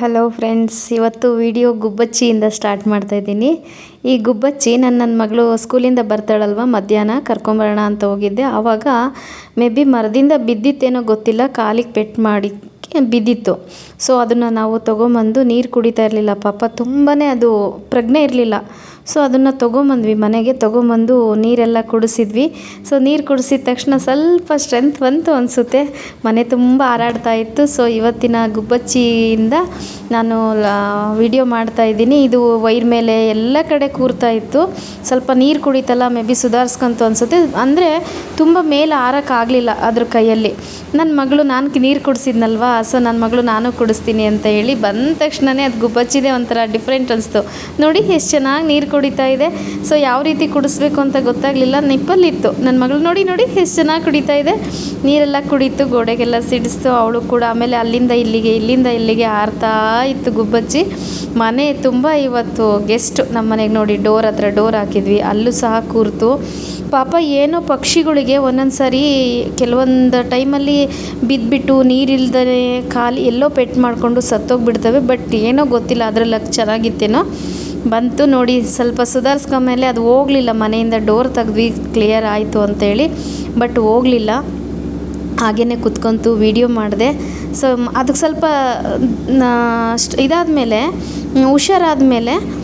Hello friends, ಇವತ್ತು video ಗುಬ್ಬಚ್ಚಿಯಿಂದ start ಮಾಡ್ತಾ ಇದ್ದೀನಿ. ಈ ಗುಬ್ಬಚ್ಚಿ ನನ್ನ ನನ್ನ ಮಗಳು ಸ್ಕೂಲಿಂದ ಬರ್ತಾಳಲ್ವ, ಮಧ್ಯಾಹ್ನ ಕರ್ಕೊಂಬರೋಣ ಅಂತ ಹೋಗಿದ್ದೆ. ಆವಾಗ ಮೇ ಬಿ ಮರದಿಂದ ಬಿದ್ದಿತ್ತೇನೋ ಗೊತ್ತಿಲ್ಲ, ಕಾಲಿಗೆ ಪೆಟ್ ಮಾಡಿ ಬಿದ್ದಿತ್ತು. ಸೊ ಅದನ್ನು ನಾವು ತೊಗೊಂಬಂದು ನೀರು ಕುಡಿತಾ ಇರಲಿಲ್ಲ ಪಾಪ ತುಂಬಾ ಅದು ಪ್ರಜ್ಞೆ ಇರಲಿಲ್ಲ. ಸೊ ಅದನ್ನು ತೊಗೊಂಬಂದ್ವಿ. ಮನೆಗೆ ತೊಗೊಂಬಂದು ನೀರೆಲ್ಲ ಕುಡಿಸಿದ್ವಿ. ಸೊ ನೀರು ಕುಡಿಸಿದ ತಕ್ಷಣ ಸ್ವಲ್ಪ ಸ್ಟ್ರೆಂತ್ ಬಂತು ಅನಿಸುತ್ತೆ. ಮನೆ ತುಂಬ ಹಾರಾಡ್ತಾ ಇತ್ತು. ಸೊ ಇವತ್ತಿನ ಗುಬ್ಬಚ್ಚಿಯಿಂದ ನಾನು ವಿಡಿಯೋ ಮಾಡ್ತಾ ಇದ್ದೀನಿ. ಇದು ವೈರ್ ಮೇಲೆ ಎಲ್ಲ ಕಡೆ ಕೂರ್ತಾ ಇತ್ತು. ಸ್ವಲ್ಪ ನೀರು ಕುಡಿತಲ್ಲ, ಮೇ ಬಿ ಸುಧಾರಿಸ್ಕೊಂತು ಅನಿಸುತ್ತೆ. ಅಂದರೆ ತುಂಬ ಮೇಲೆ ಹಾರೋಕ್ಕಾಗಲಿಲ್ಲ ಅದ್ರ ಕೈಯಲ್ಲಿ. ನನ್ನ ಮಗಳು ನಾನು ನೀರು ಕುಡಿಸಿದ್ನಲ್ವಾ? ಸೊ ನನ್ನ ಮಗಳು ನಾನು ಕುಡಿಸ್ತೀನಿ ಅಂತ ಹೇಳಿ ಬಂದ ತಕ್ಷಣವೇ ಅದು ಗುಬ್ಬಚ್ಚಿದೆ ಒಂಥರ ಡಿಫ್ರೆಂಟ್ ಅನಿಸ್ತು. ನೋಡಿ ಎಷ್ಟು ಚೆನ್ನಾಗಿ ನೀರು ಕುಡಿತಾ ಇದೆ. ಸೊ ಯಾವ ರೀತಿ ಕುಡಿಸ್ಬೇಕು ಅಂತ ಗೊತ್ತಾಗಲಿಲ್ಲ. ನಿಪ್ಪಲ್ಲಿತ್ತು. ನನ್ನ ಮಗಳು ನೋಡಿ ನೋಡಿ, ಎಷ್ಟು ಚೆನ್ನಾಗಿ ಕುಡಿತಾ ಇದೆ. ನೀರೆಲ್ಲ ಕುಡಿತು, ಗೋಡೆಗೆಲ್ಲ ಸಿಡಿಸ್ತು, ಅವಳು ಕೂಡ ಆಮೇಲೆ ಅಲ್ಲಿಂದ ಇಲ್ಲಿಗೆ, ಇಲ್ಲಿಂದ ಇಲ್ಲಿಗೆ ಹಾರ್ತಾ ಇತ್ತು ಗುಬ್ಬಚ್ಚಿ. ಮನೆ ತುಂಬ ಇವತ್ತು ಗೆಸ್ಟು ನಮ್ಮ ಮನೆಗೆ ನೋಡಿ ಡೋರ್ ಹತ್ರ ಡೋರ್ ಹಾಕಿದ್ವಿ. ಅಲ್ಲೂ ಸಹ ಕೂರ್ತು. ಪಾಪ ಏನೋ ಪಕ್ಷಿಗಳಿಗೆ ಒಂದೊಂದು ಸಾರಿ ಕೆಲವೊಂದು ಟೈಮಲ್ಲಿ ಬಿದ್ದುಬಿಟ್ಟು ನೀರಿಲ್ದೇ ಖಾಲಿ ಎಲ್ಲೋ ಪೆಟ್ಟು ಮಾಡಿಕೊಂಡು ಸತ್ತೋಗ್ಬಿಡ್ತವೆ. ಬಟ್ ಏನೋ ಗೊತ್ತಿಲ್ಲ, ಅದರಲ್ಲಿ ಅದು ಚೆನ್ನಾಗಿತ್ತೇನೋ. ಬಂತು ನೋಡಿ, ಸ್ವಲ್ಪ ಸುಧಾರಿಸ್ಕೊಂಡ್ಮೇಲೆ ಅದು ಹೋಗಲಿಲ್ಲ. ಮನೆಯಿಂದ ಡೋರ್ ತೆಗೆದ್ವಿ, ಕ್ಲಿಯರ್ ಆಯಿತು ಅಂತೇಳಿ. ಬಟ್ ಹೋಗಲಿಲ್ಲ. ಹಾಗೇ ಕುತ್ಕೊಂತು, ವೀಡಿಯೋ ಮಾಡಿದೆ. ಸೊ, ಅದಕ್ಕೆ ಸ್ವಲ್ಪ ಇದಾದಮೇಲೆ, ಹುಷಾರಾದಮೇಲೆ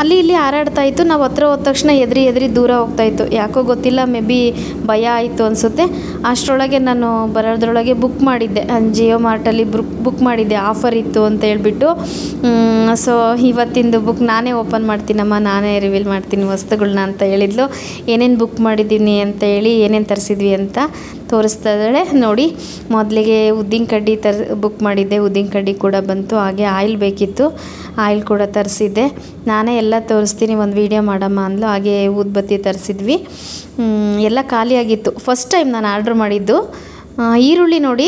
ಅಲ್ಲಿ ಇಲ್ಲಿ ಹಾರಾಡ್ತಾ ಇತ್ತು. ನಾವು ಹತ್ರ ಹೋದ ತಕ್ಷಣ ಎದ್ರಿ ಎದ್ರಿ ದೂರ ಹೋಗ್ತಾ ಇತ್ತು. ಯಾಕೋ ಗೊತ್ತಿಲ್ಲ, ಮೇ ಬಿ ಭಯ ಆಯಿತು ಅನಿಸುತ್ತೆ. ಅಷ್ಟರೊಳಗೆ ನಾನು ಬರೋದ್ರೊಳಗೆ ಬುಕ್ ಮಾಡಿದ್ದೆ. ಜಿಯೋ ಮಾರ್ಟಲ್ಲಿ ಬುಕ್ ಬುಕ್ ಮಾಡಿದ್ದೆ. ಆಫರ್ ಇತ್ತು ಅಂತ ಹೇಳ್ಬಿಟ್ಟು. ಸೊ ಇವತ್ತಿಂದು ಬುಕ್ ನಾನೇ ಓಪನ್ ಮಾಡ್ತೀನಮ್ಮ, ನಾನೇ ರಿವೀಲ್ ಮಾಡ್ತೀನಿ ವಸ್ತುಗಳನ್ನ ಅಂತ ಹೇಳಿದ್ಲು. ಏನೇನು ಬುಕ್ ಮಾಡಿದ್ದೀನಿ ಅಂತ ಹೇಳಿ, ಏನೇನು ತರಿಸಿದ್ವಿ ಅಂತ. ತೋರಿಸ್ತಾ ಇದ್ದಾಳೆ ನೋಡಿ, ಮೊದಲಿಗೆ ಉದ್ದಿನ ಕಡ್ಡಿ ತರ್ ಬುಕ್ ಮಾಡಿದ್ದೆ. ಉದ್ದಿನ ಕಡ್ಡಿ ಕೂಡ ಬಂತು. ಹಾಗೆ ಆಯಿಲ್ ಬೇಕಿತ್ತು. ಆಯಿಲ್ ಕೂಡ ತರಿಸಿದ್ದೆ. ನಾನೇ ಎಲ್ಲ ತೋರಿಸ್ತೀನಿ. ಒಂದು ವೀಡಿಯೋ ಮಾಡಮ್ಮ ಅಂದ್ಲು. ಹಾಗೆ ಊದ್ಬತ್ತಿ ತರಿಸಿದ್ವಿ. ಎಲ್ಲ ಖಾಲಿಯಾಗಿತ್ತು. ಫಸ್ಟ್ ಟೈಮ್ ನಾನು ಆರ್ಡ್ರ್ ಮಾಡಿದ್ದು. ಈರುಳ್ಳಿ ನೋಡಿ,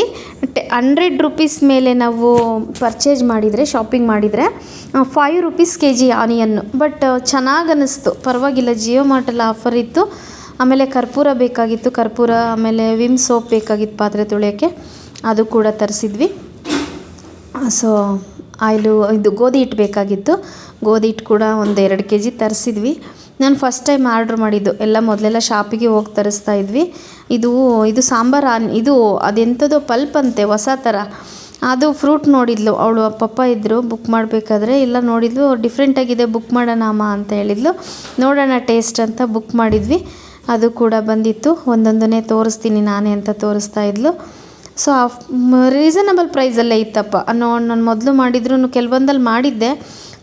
ಟೆ ಹಂಡ್ರೆಡ್ ರುಪೀಸ್ ಮೇಲೆ ನಾವು ಪರ್ಚೇಸ್ ಮಾಡಿದರೆ ಶಾಪಿಂಗ್ ಮಾಡಿದರೆ ಫೈವ್ ರುಪೀಸ್ ಕೆ ಜಿ ಆನಿಯನ್ನು ಬಟ್ ಚೆನ್ನಾಗಿ ಅನ್ನಿಸ್ತು ಪರವಾಗಿಲ್ಲ. ಜಿಯೋ ಮಾರ್ಟಲ್ಲಿ ಆಫರ್ ಇತ್ತು. ಆಮೇಲೆ ಕರ್ಪೂರ ಬೇಕಾಗಿತ್ತು, ಕರ್ಪೂರ, ಆಮೇಲೆ ವಿಮ್ ಸೋಪ್ ಬೇಕಾಗಿತ್ತು ಪಾತ್ರೆ ತೊಳೆಯೋಕ್ಕೆ. ಅದು ಕೂಡ ತರಿಸಿದ್ವಿ. ಸೊ ಆಯಿಲು, ಇದು ಗೋಧಿ ಹಿಟ್ಟು ಬೇಕಾಗಿತ್ತು. ಗೋಧಿ ಹಿಟ್ಟು ಕೂಡ ಒಂದು ಎರಡು ಕೆ ಜಿ ತರಿಸಿದ್ವಿ. ನಾನು ಫಸ್ಟ್ ಟೈಮ್ ಆರ್ಡ್ರ್ ಮಾಡಿದ್ದು. ಎಲ್ಲ ಮೊದಲೆಲ್ಲ ಶಾಪಿಗೆ ಹೋಗಿ ತರಿಸ್ತಾ ಇದ್ವಿ. ಇದು ಇದು ಸಾಂಬಾರು ಇದು ಅದೆಂಥದೋ ಪಲ್ಪ್ ಅಂತೆ, ಹೊಸ ಥರ. ಅದು ಫ್ರೂಟ್ ನೋಡಿದ್ಲು. ಅವಳು, ಪಪ್ಪ ಇದ್ದರು ಬುಕ್ ಮಾಡಬೇಕಾದ್ರೆ, ಇಲ್ಲ ನೋಡಿದ್ಲು ಡಿಫ್ರೆಂಟಾಗಿದೆ ಬುಕ್ ಮಾಡೋಣ ಅಮ್ಮ ಅಂತ ಹೇಳಿದ್ಲು. ನೋಡೋಣ ಟೇಸ್ಟ್ ಅಂತ ಬುಕ್ ಮಾಡಿದ್ವಿ. ಅದು ಕೂಡ ಬಂದಿತ್ತು. ಒಂದೊಂದನ್ನೇ ತೋರಿಸ್ತೀನಿ ನಾನೇ ಅಂತ ತೋರಿಸ್ತಾ ಇದ್ಲು. ಸೊ ರೀಸನಬಲ್ ಪ್ರೈಸಲ್ಲೇ ಇತ್ತಪ್ಪ. ಅನ್ನೋ ನಾನು ಮೊದಲು ಮಾಡಿದ್ರು ಕೆಲವೊಂದಲ್ಲಿ ಮಾಡಿದ್ದೆ.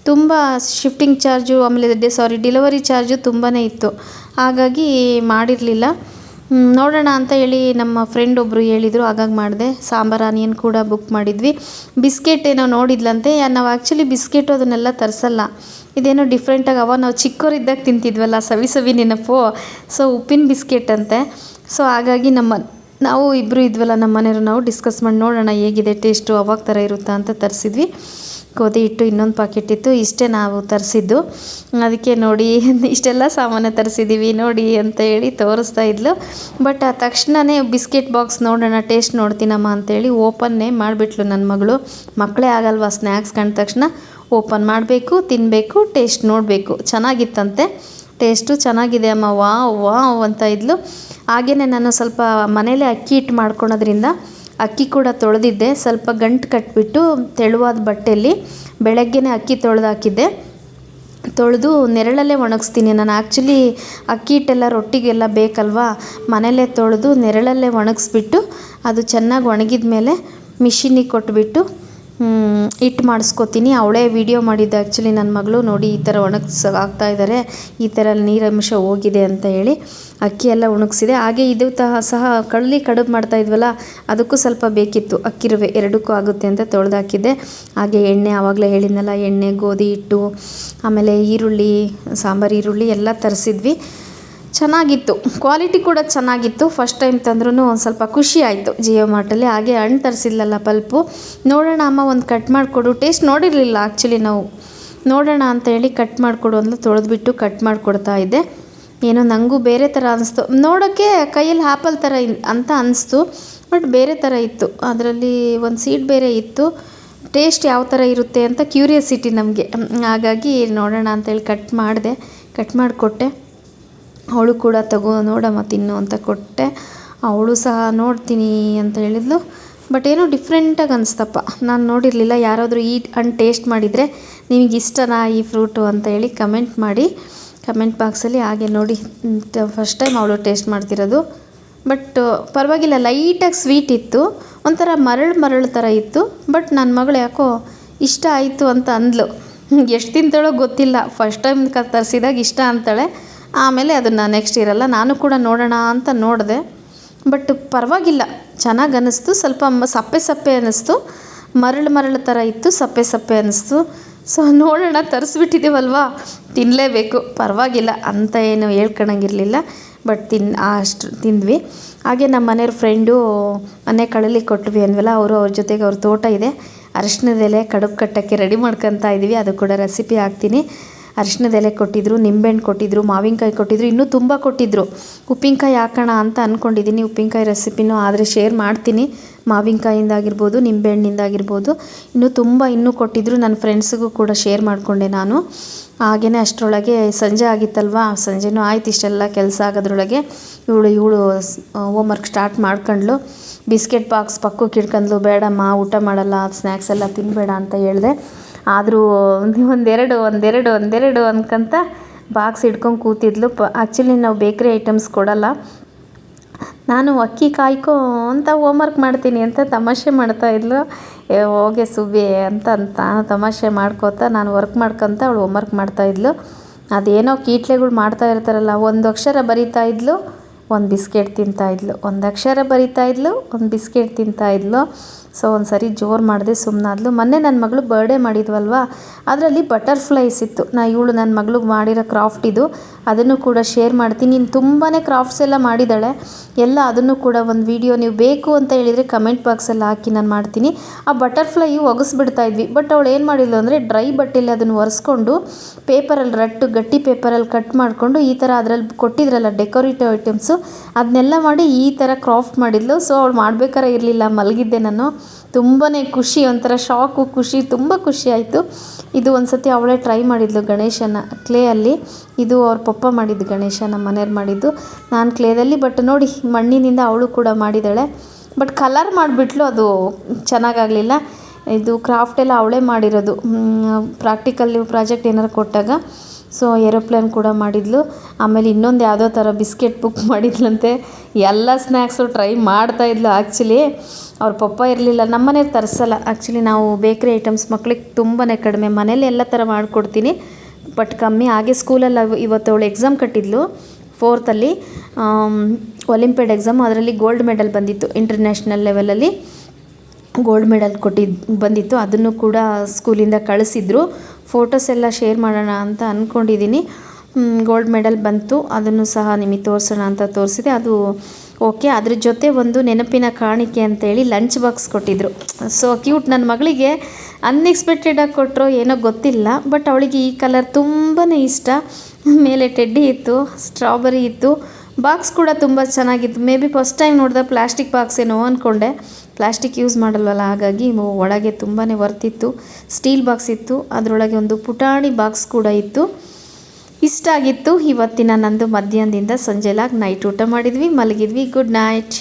ತುಂಬ ಶಿಫ್ಟಿಂಗ್ ಚಾರ್ಜು ಆಮೇಲೆ ಸಾರಿ ಡೆಲಿವರಿ ಚಾರ್ಜು ತುಂಬಾ ಇತ್ತು. ಹಾಗಾಗಿ ಮಾಡಿರಲಿಲ್ಲ. ನೋಡೋಣ ಅಂತ ಹೇಳಿ ನಮ್ಮ ಫ್ರೆಂಡ್ ಒಬ್ಬರು ಹೇಳಿದರು, ಹಾಗಾಗಿ ಮಾಡಿದೆ. ಸಾಂಬಾರು, ಆನಿಯನ್ ಕೂಡ ಬುಕ್ ಮಾಡಿದ್ವಿ. ಬಿಸ್ಕೆಟ್ ಏನೋ ನೋಡಿದ್ಲಂತೆ. ನಾವು ಆ್ಯಕ್ಚುಲಿ ಬಿಸ್ಕೆಟು ಅದನ್ನೆಲ್ಲ ತರಿಸಲ್ಲ. ಇದೇನೋ ಡಿಫ್ರೆಂಟಾಗಿ ಅವ ನಾವು ಚಿಕ್ಕವರಿದ್ದಾಗ ತಿಂತಿದ್ವಲ್ಲ, ಸವಿ ಸವಿ ನೆನಪು. ಸೊ ಉಪ್ಪಿನ ಬಿಸ್ಕೆಟ್ ಅಂತೆ. ಸೊ ಹಾಗಾಗಿ ನಮ್ಮ ನಾವು ಇಬ್ಬರು ಇದ್ವಲ್ಲ, ನಮ್ಮ ಮನೆಯವರು ನಾವು ಡಿಸ್ಕಸ್ ಮಾಡಿ ನೋಡೋಣ ಹೇಗಿದೆ ಟೇಸ್ಟು ಅವಾಗ ಥರ ಇರುತ್ತಾ ಅಂತ ತರಿಸಿದ್ವಿ. ಗೋಧಿ ಹಿಟ್ಟು ಇನ್ನೊಂದು ಪಾಕೆಟ್ ಇತ್ತು, ಇಷ್ಟೇ ನಾವು ತರಿಸಿದ್ದು. ಅದಕ್ಕೆ ನೋಡಿ, ಇಷ್ಟೆಲ್ಲ ಸಾಮಾನು ತರಿಸಿದ್ದೀವಿ ನೋಡಿ ಅಂತ ಹೇಳಿ ತೋರಿಸ್ತಾ ಇದ್ಲು. ಬಟ್ ಆ ತಕ್ಷಣವೇ ಬಿಸ್ಕೆಟ್ ಬಾಕ್ಸ್ ನೋಡೋಣ ಟೇಸ್ಟ್ ನೋಡ್ತೀನಮ್ಮ ಅಂತೇಳಿ ಓಪನ್ನೇ ಮಾಡಿಬಿಟ್ಲು ನನ್ನ ಮಗಳು. ಮಕ್ಕಳೇ ಆಗಲ್ವಾ ಸ್ನ್ಯಾಕ್ಸ್ ಕಂಡ ತಕ್ಷಣ? ಓಪನ್ ಮಾಡಬೇಕು ತಿನ್ನಬೇಕು ಟೇಸ್ಟ್ ನೋಡಬೇಕು. ಚೆನ್ನಾಗಿತ್ತಂತೆ. ಟೇಸ್ಟು ಚೆನ್ನಾಗಿದೆ ಅಮ್ಮ. ವಾವ್ ವಾವ್ ಅಂತ ಇದ್ಲು. ಹಾಗೆಯೇ ನಾನು ಸ್ವಲ್ಪ ಮನೇಲೇ ಅಕ್ಕಿ ಹಿಟ್ಟು ಮಾಡ್ಕೊಳೋದ್ರಿಂದ ಅಕ್ಕಿ ಕೂಡ ತೊಳೆದಿದ್ದೆ. ಸ್ವಲ್ಪ ಗಂಟು ಕಟ್ಬಿಟ್ಟು ತೆಳುವಾದ ಬಟ್ಟೆಯಲ್ಲಿ ಬೆಳಗ್ಗೆನೇ ಅಕ್ಕಿ ತೊಳೆದಾಕಿದ್ದೆ. ತೊಳೆದು ನೆರಳಲ್ಲೇ ಒಣಗಿಸ್ತೀನಿ. ನಾನು ಆ್ಯಕ್ಚುಲಿ ಅಕ್ಕಿ ಹಿಟ್ಟೆಲ್ಲ ರೊಟ್ಟಿಗೆಲ್ಲ ಬೇಕಲ್ವಾ? ಮನೇಲೇ ತೊಳೆದು ನೆರಳಲ್ಲೇ ಒಣಗಿಸ್ಬಿಟ್ಟು ಅದು ಚೆನ್ನಾಗಿ ಒಣಗಿದ ಮೇಲೆ ಮಿಷಿನಿಗೆ ಕೊಟ್ಬಿಟ್ಟು ಹಿಟ್ಟು ಮಾಡಿಸ್ಕೊತೀನಿ. ಅವಳೇ ವಿಡಿಯೋ ಮಾಡಿದ್ದು ಆ್ಯಕ್ಚುಲಿ ನನ್ನ ಮಗಳು ನೋಡಿ ಈ ಥರ ಒಣಗಿಸ್ ಹಾಕ್ತಾ ಇದ್ದಾರೆ ಈ ಥರ ನೀರಂಶ ಹೋಗಿದೆ ಅಂತ ಹೇಳಿ ಅಕ್ಕಿ ಎಲ್ಲ ಒಣಗಿಸಿದೆ. ಹಾಗೆ ಇದು ತಹ ಸಹ ಕಳ್ಳಿ ಕಡುಬು ಮಾಡ್ತಾ ಇದ್ವಲ್ಲ, ಅದಕ್ಕೂ ಸ್ವಲ್ಪ ಬೇಕಿತ್ತು. ಅಕ್ಕಿ ರವೆ ಎರಡಕ್ಕೂ ಆಗುತ್ತೆ ಅಂತ ತೊಳೆದಾಕಿದ್ದೆ ಹಾಗೆ ಎಣ್ಣೆ ಆವಾಗಲೇ ಹೇಳಿದ್ನಲ್ಲ, ಎಣ್ಣೆ, ಗೋಧಿ ಹಿಟ್ಟು, ಆಮೇಲೆ ಈರುಳ್ಳಿ, ಸಾಂಬಾರು, ಈರುಳ್ಳಿ ಎಲ್ಲ ತರಿಸಿದ್ವಿ. ಚೆನ್ನಾಗಿತ್ತು. ಕ್ವಾಲಿಟಿ ಕೂಡ ಚೆನ್ನಾಗಿತ್ತು. ಫಸ್ಟ್ ಟೈಮ್ ತಂದ್ರೂ ಒಂದು ಸ್ವಲ್ಪ ಖುಷಿ ಆಯಿತು. ಜಿಯೋ ಮಾರ್ಟಲ್ಲಿ ಹಾಗೆ ಹಣ್ಣು ತರಿಸಿದ್ಲಲ್ಲ ಪಲ್ಪು. ನೋಡೋಣ ಅಮ್ಮ ಒಂದು ಕಟ್ ಮಾಡಿಕೊಡು. ಟೇಸ್ಟ್ ನೋಡಿರಲಿಲ್ಲ ಆ್ಯಕ್ಚುಲಿ ನಾವು. ನೋಡೋಣ ಅಂತ ಹೇಳಿ ಕಟ್ ಮಾಡಿಕೊಡು ಅಂದ್ರೆ ತೊಳೆದ್ಬಿಟ್ಟು ಕಟ್ ಮಾಡಿಕೊಡ್ತಾ ಇದ್ದೆ. ಏನೋ ನನಗೂ ಬೇರೆ ಥರ ಅನಿಸ್ತು. ನೋಡೋಕ್ಕೆ ಕೈಯಲ್ಲಿ ಆ್ಯಪಲ್ ಥರ ಅಂತ ಅನಿಸ್ತು. ಬಟ್ ಬೇರೆ ಥರ ಇತ್ತು. ಅದರಲ್ಲಿ ಒಂದು ಸೀಟ್ ಬೇರೆ ಇತ್ತು. ಟೇಸ್ಟ್ ಯಾವ ಥರ ಇರುತ್ತೆ ಅಂತ ಕ್ಯೂರಿಯಾಸಿಟಿ ನಮಗೆ. ಹಾಗಾಗಿ ನೋಡೋಣ ಅಂತೇಳಿ ಕಟ್ ಮಾಡಿದೆ. ಕಟ್ ಮಾಡಿಕೊಟ್ಟೆ. ಅವಳು ಕೂಡ ತಗೋ ನೋಡಮ್ಮ ತಿನ್ನು ಅಂತ ಕೊಟ್ಟೆ. ಅವಳು ಸಹ ನೋಡ್ತೀನಿ ಅಂತ ಹೇಳಿದ್ಲು. ಬಟ್ ಏನೋ ಡಿಫ್ರೆಂಟಾಗಿ ಅನಿಸ್ತಪ್ಪ. ನಾನು ನೋಡಿರಲಿಲ್ಲ, ಯಾರಾದರೂ ಈ ಹಣ್ಣು ಟೇಸ್ಟ್ ಮಾಡಿದರೆ ನಿಮಗೆ ಇಷ್ಟನಾ ಈ ಫ್ರೂಟು ಅಂತ ಹೇಳಿ ಕಮೆಂಟ್ ಮಾಡಿ. ಕಮೆಂಟ್ ಬಾಕ್ಸಲ್ಲಿ ಹಾಗೆ ನೋಡಿ. ಫಸ್ಟ್ ಟೈಮ್ ಅವಳು ಟೇಸ್ಟ್ ಮಾಡ್ತಿರೋದು. ಬಟ್ ಪರವಾಗಿಲ್ಲ ಲೈಟಾಗಿ ಸ್ವೀಟ್ ಇತ್ತು. ಒಂಥರ ಮರಳು ಮರಳು ಥರ ಇತ್ತು. ಬಟ್ ನನ್ನ ಮಗಳು ಯಾಕೋ ಇಷ್ಟ ಆಯಿತು ಅಂತ ಅಂದ್ಲು. ಎಷ್ಟು ತಿಂತಾಳೋ ಗೊತ್ತಿಲ್ಲ. ಫಸ್ಟ್ ಟೈಮ್ ತರಿಸಿದಾಗ ಇಷ್ಟ ಅಂತಾಳೆ. ಆಮೇಲೆ ಅದನ್ನು ನೆಕ್ಸ್ಟ್ ಇರಲ್ಲ ನಾನು ಕೂಡ ನೋಡೋಣ ಅಂತ ನೋಡಿದೆ. ಬಟ್ ಪರವಾಗಿಲ್ಲ. ಚೆನ್ನಾಗಿ ಅನ್ನಿಸ್ತು ಸ್ವಲ್ಪ ಸಪ್ಪೆ ಸಪ್ಪೆ ಅನ್ನಿಸ್ತು ಮರಳು ಮರಳು ಥರ ಇತ್ತು. ಸಪ್ಪೆ ಸಪ್ಪೆ ಅನ್ನಿಸ್ತು ಸೊ ನೋಡೋಣ. ತರಿಸ್ಬಿಟ್ಟಿದ್ದೀವಲ್ವಾ ತಿನ್ನಲೇಬೇಕು ಪರವಾಗಿಲ್ಲ. ಅಂತ ಏನು ಹೇಳ್ಕೊಳಂಗಿರಲಿಲ್ಲ ಬಟ್ ತಿನ್ ಅಷ್ಟು ತಿಂದ್ವಿ. ಹಾಗೆ ನಮ್ಮ ಮನೆಯವ್ರ ಫ್ರೆಂಡು ಮನೆ ಕಳಲಿ ಕೊಟ್ವಿ ಅಂದ್ವಲ್ಲ, ಅವರು ಅವ್ರ ಜೊತೆಗೆ ಅವ್ರ ತೋಟ ಇದೆ. ಅರಶಿನದೆಲೆ ಕಡುಬು ಕಟ್ಟೋಕ್ಕೆ ರೆಡಿ ಮಾಡ್ಕೊತಾ ಇದ್ದೀವಿ ಅದು ಕೂಡ ರೆಸಿಪಿ ಹಾಕ್ತೀನಿ. ಅರಿಶಿನದ ಎಲೆ ಕೊಟ್ಟಿದ್ರು, ನಿಂಬೆಹಣ್ಣು ಕೊಟ್ಟಿದ್ರು, ಮಾವಿನಕಾಯಿ ಕೊಟ್ಟಿದ್ರು, ಇನ್ನೂ ತುಂಬ ಕೊಟ್ಟಿದ್ರು. ಉಪ್ಪಿನಕಾಯಿ ಹಾಕೋಣ ಅಂತ ಅಂದ್ಕೊಂಡಿದ್ದೀನಿ ಉಪ್ಪಿನಕಾಯಿ ರೆಸಿಪಿನೂ ಆದರೆ ಶೇರ್ ಮಾಡ್ತೀನಿ. ಮಾವಿನಕಾಯಿಂದಾಗಿರ್ಬೋದು ನಿಂಬೆಹಣ್ಣಿಂದಾಗಿರ್ಬೋದು ಇನ್ನೂ ತುಂಬ ಇನ್ನೂ ಕೊಟ್ಟಿದ್ರು. ನನ್ನ ಫ್ರೆಂಡ್ಸಿಗೂ ಕೂಡ ಶೇರ್ ಮಾಡಿಕೊಂಡೆ ನಾನು. ಹಾಗೆಯೇ ಅಷ್ಟರೊಳಗೆ ಸಂಜೆ ಆಗಿತ್ತಲ್ವಾ? ಸಂಜೆನೂ ಆಯ್ತು ಇಷ್ಟೆಲ್ಲ ಕೆಲಸ ಆಗೋದ್ರೊಳಗೆ. ಇವಳು ಇವಳು ಹೋಮ್ ವರ್ಕ್ ಸ್ಟಾರ್ಟ್ ಮಾಡ್ಕೊಂಡ್ಲು ಬಿಸ್ಕೆಟ್ ಬಾಕ್ಸ್ ಪಕ್ಕಕ್ಕೆ ಇಟ್ಕೊಂಡ್ಲು ಬೇಡಮ್ಮ, ಊಟ ಮಾಡಲ್ಲ ಸ್ನ್ಯಾಕ್ಸ್ ಎಲ್ಲ ತಿನ್ನಬೇಡ ಅಂತ ಹೇಳಿದೆ. ಆದರೂ ಒಂದೆರಡು ಒಂದೆರಡು ಒಂದೆರಡು ಅನ್ಕೊಂತ ಬಾಕ್ಸ್ ಹಿಡ್ಕೊಂಡು ಕೂತಿದ್ಲು. ಪ ಆ್ಯಕ್ಚುಲಿ ನಾವು ಬೇಕ್ರಿ ಐಟಮ್ಸ್ ಕೊಡಲ್ಲ. ನಾನು ಅಕ್ಕಿ ಕಾಯ್ಕೋ ಅಂತ ಹೋಮ್ವರ್ಕ್ ಮಾಡ್ತೀನಿ ಅಂತ ತಮಾಷೆ ಮಾಡ್ತಾಯಿದ್ಲು ಏ, ಹೋಗೆ ಸುಬ್ಬಿ ಅಂತ ಅಂತ ತಮಾಷೆ ಮಾಡ್ಕೋತ ನಾನು ವರ್ಕ್ ಮಾಡ್ಕೊತ ಅವಳು ಹೋಮ್ವರ್ಕ್ ಮಾಡ್ತಾಯಿದ್ಲು ಅದೇನೋ ಕೀಟ್ಲೆಗಳು ಮಾಡ್ತಾ ಇರ್ತಾರಲ್ಲ, ಒಂದು ಅಕ್ಷರ ಬರಿತಾ ಇದ್ಲು, ಒಂದು ಬಿಸ್ಕೆಟ್ ತಿಂತಾಯಿದ್ಲು ಒಂದು ಅಕ್ಷರ ಬರಿತಾ ಇದ್ಲು, ಒಂದು ಬಿಸ್ಕೆಟ್ ತಿಂತಾಯಿದ್ಲು ಸೊ ಒಂದು ಸರಿ ಜೋರು ಮಾಡಿದೆ ಸುಮ್ಮನಾದ್ಲು ಮೊನ್ನೆ ನನ್ನ ಮಗಳು ಬರ್ಡೇ ಮಾಡಿದ್ವಲ್ವಾ? ಅದರಲ್ಲಿ ಬಟರ್ಫ್ಲೈಸ್ ಇತ್ತು. ನಾ ಇವಳು ನನ್ನ ಮಗಳು ಮಾಡಿರೋ ಕ್ರಾಫ್ಟ್ ಇದು. ಅದನ್ನು ಕೂಡ ಶೇರ್ ಮಾಡ್ತೀನಿ. ನೀನು ತುಂಬಾ ಕ್ರಾಫ್ಟ್ಸ್ ಎಲ್ಲ ಮಾಡಿದ್ದಾಳೆ ಎಲ್ಲ ಅದನ್ನು ಕೂಡ ಒಂದು ವಿಡಿಯೋ ನೀವು ಬೇಕು ಅಂತ ಹೇಳಿದರೆ ಕಮೆಂಟ್ ಬಾಕ್ಸಲ್ಲಿ ಹಾಕಿ ನಾನು ಮಾಡ್ತೀನಿ. ಆ ಬಟರ್ಫ್ಲೈ ಒಗಸ್ಬಿಡ್ತಾ ಇದ್ವಿ. ಬಟ್ ಅವಳು ಏನು ಮಾಡಿದ್ಲು ಅಂದರೆ ಡ್ರೈ ಬಟ್ಟೆಯಲ್ಲಿ ಅದನ್ನು ಒರೆಸ್ಕೊಂಡು ಪೇಪರಲ್ಲಿ ರಟ್ಟು, ಗಟ್ಟಿ ಪೇಪರಲ್ಲಿ ಕಟ್ ಮಾಡಿಕೊಂಡು, ಈ ಥರ ಅದರಲ್ಲಿ ಕೊಟ್ಟಿದ್ರಲ್ಲ ಡೆಕೋರೇಟಿವ್ ಐಟಮ್ಸು ಅದನ್ನೆಲ್ಲ ಮಾಡಿ ಈ ಥರ ಕ್ರಾಫ್ಟ್ ಮಾಡಿದ್ಲು. ಸೊ ಅವಳು ಮಾಡ್ಬೇಕಾರೆ ಇರಲಿಲ್ಲ. ಮಲಗಿದ್ದೆ ನಾನು. ತುಂಬಾ ಖುಷಿ, ಒಂಥರ ಶಾಕು ಖುಷಿ, ತುಂಬ ಖುಷಿ ಆಯಿತು. ಇದು ಒಂದು ಸತಿ ಅವಳೇ ಟ್ರೈ ಮಾಡಿದ್ಲು ಗಣೇಶನ ಕ್ಲೇಯಲ್ಲಿ ಇದು ಅವ್ರ ಪಪ್ಪ ಮಾಡಿದ್ದು ಗಣೇಶ ನಮ್ಮ ಮನೆಯವ್ರು ಮಾಡಿದ್ದು. ನಾನು ಕ್ಲೇದಲ್ಲಿ ಬಟ್ ನೋಡಿ ಮಣ್ಣಿನಿಂದ ಅವಳು ಕೂಡ ಮಾಡಿದ್ದಾಳೆ. ಬಟ್ ಕಲರ್ ಮಾಡಿಬಿಟ್ಲು ಅದು ಚೆನ್ನಾಗಾಗಲಿಲ್ಲ. ಇದು ಕ್ರಾಫ್ಟ್ ಎಲ್ಲ ಅವಳೇ ಮಾಡಿರೋದು. ಪ್ರಾಕ್ಟಿಕಲ್ ಪ್ರಾಜೆಕ್ಟ್ ಏನಾರು ಕೊಟ್ಟಾಗ. ಸೊ ಏರೋಪ್ಲೇನ್ ಕೂಡ ಮಾಡಿದ್ಲು. ಆಮೇಲೆ ಇನ್ನೊಂದು ಯಾವುದೋ ಥರ ಬಿಸ್ಕೆಟ್ ಬುಕ್ ಮಾಡಿದ್ಲಂತೆ. ಎಲ್ಲ ಸ್ನ್ಯಾಕ್ಸು ಟ್ರೈ ಮಾಡ್ತಾಯಿದ್ಲು ಆ್ಯಕ್ಚುಲಿ ಅವ್ರ ಪಪ್ಪ ಇರಲಿಲ್ಲ ನಮ್ಮ ಮನೆಯವ್ರು ತರಿಸಲ್ಲ. ಆ್ಯಕ್ಚುಲಿ ನಾವು ಬೇಕ್ರಿ ಐಟಮ್ಸ್ ಮಕ್ಳಿಗೆ ತುಂಬಾ ಕಡಿಮೆ. ಮನೇಲಿ ಎಲ್ಲ ಥರ ಮಾಡಿಕೊಡ್ತೀನಿ. ಬಟ್ ಕಮ್ಮಿ ಹಾಗೆ ಸ್ಕೂಲಲ್ಲಿ ಇವತ್ತು ಅವಳು ಎಕ್ಸಾಮ್ ಕಟ್ಟಿದ್ಲು. ಫೋರ್ತಲ್ಲಿ ಒಲಿಂಪಿಡ್ ಎಕ್ಸಾಮ್ ಅದರಲ್ಲಿ ಗೋಲ್ಡ್ ಮೆಡಲ್ ಬಂದಿತ್ತು ಇಂಟರ್ನ್ಯಾಷನಲ್ ಲೆವೆಲಲ್ಲಿ ಗೋಲ್ಡ್ ಮೆಡಲ್ ಕೊಟ್ಟಿದ್ದು ಬಂದಿತ್ತು. ಅದನ್ನು ಕೂಡ ಸ್ಕೂಲಿಂದ ಕಳಿಸಿದ್ರು. ಫೋಟೋಸ್ ಎಲ್ಲ ಶೇರ್ ಮಾಡೋಣ ಅಂತ ಅಂದ್ಕೊಂಡಿದ್ದೀನಿ ಗೋಲ್ಡ್ ಮೆಡಲ್ ಬಂತು. ಅದನ್ನು ಸಹ ನಿಮಗೆ ತೋರಿಸೋಣ ಅಂತ ತೋರಿಸಿದೆ. ಅದು ಓಕೆ. ಅದ್ರ ಜೊತೆ ಒಂದು ನೆನಪಿನ ಕಾಣಿಕೆ ಅಂತೇಳಿ ಲಂಚ್ ಬಾಕ್ಸ್ ಕೊಟ್ಟಿದ್ದರು ಸೊ ಕ್ಯೂಟ್ ನನ್ನ ಮಗಳಿಗೆ ಅನ್ಎಕ್ಸ್ಪೆಕ್ಟೆಡಾಗಿ ಕೊಟ್ಟರು ಏನೋ ಗೊತ್ತಿಲ್ಲ. ಬಟ್ ಅವಳಿಗೆ ಈ ಕಲರ್ ತುಂಬಾ ಇಷ್ಟ. ಮೇಲೆ ಟೆಡ್ಡಿ ಇತ್ತು ಸ್ಟ್ರಾಬೆರಿ ಇತ್ತು. ಬಾಕ್ಸ್ ಕೂಡ ತುಂಬ ಚೆನ್ನಾಗಿತ್ತು. ಮೇ ಬಿ ಫಸ್ಟ್ ಟೈಮ್ ನೋಡಿದ ಪ್ಲಾಸ್ಟಿಕ್ ಬಾಕ್ಸ್ ಏನೋ ಅಂದ್ಕೊಂಡೆ ಪ್ಲಾಸ್ಟಿಕ್ ಯೂಸ್ ಮಾಡಲ್ವಲ್ಲ? ಹಾಗಾಗಿ ಒಳಗೆ ತುಂಬಾ ವರ್ತಿತ್ತು. ಸ್ಟೀಲ್ ಬಾಕ್ಸ್ ಇತ್ತು. ಅದರೊಳಗೆ ಒಂದು ಪುಟಾಣಿ ಬಾಕ್ಸ್ ಕೂಡ ಇತ್ತು. ಇಷ್ಟ ಆಗಿತ್ತು. ಇವತ್ತಿನ ನಂದು ಮಧ್ಯಾಹ್ನದಿಂದ ಸಂಜೆಲಾಗಿ ನೈಟ್ ಊಟ ಮಾಡಿದ್ವಿ, ಮಲಗಿದ್ವಿ. Good night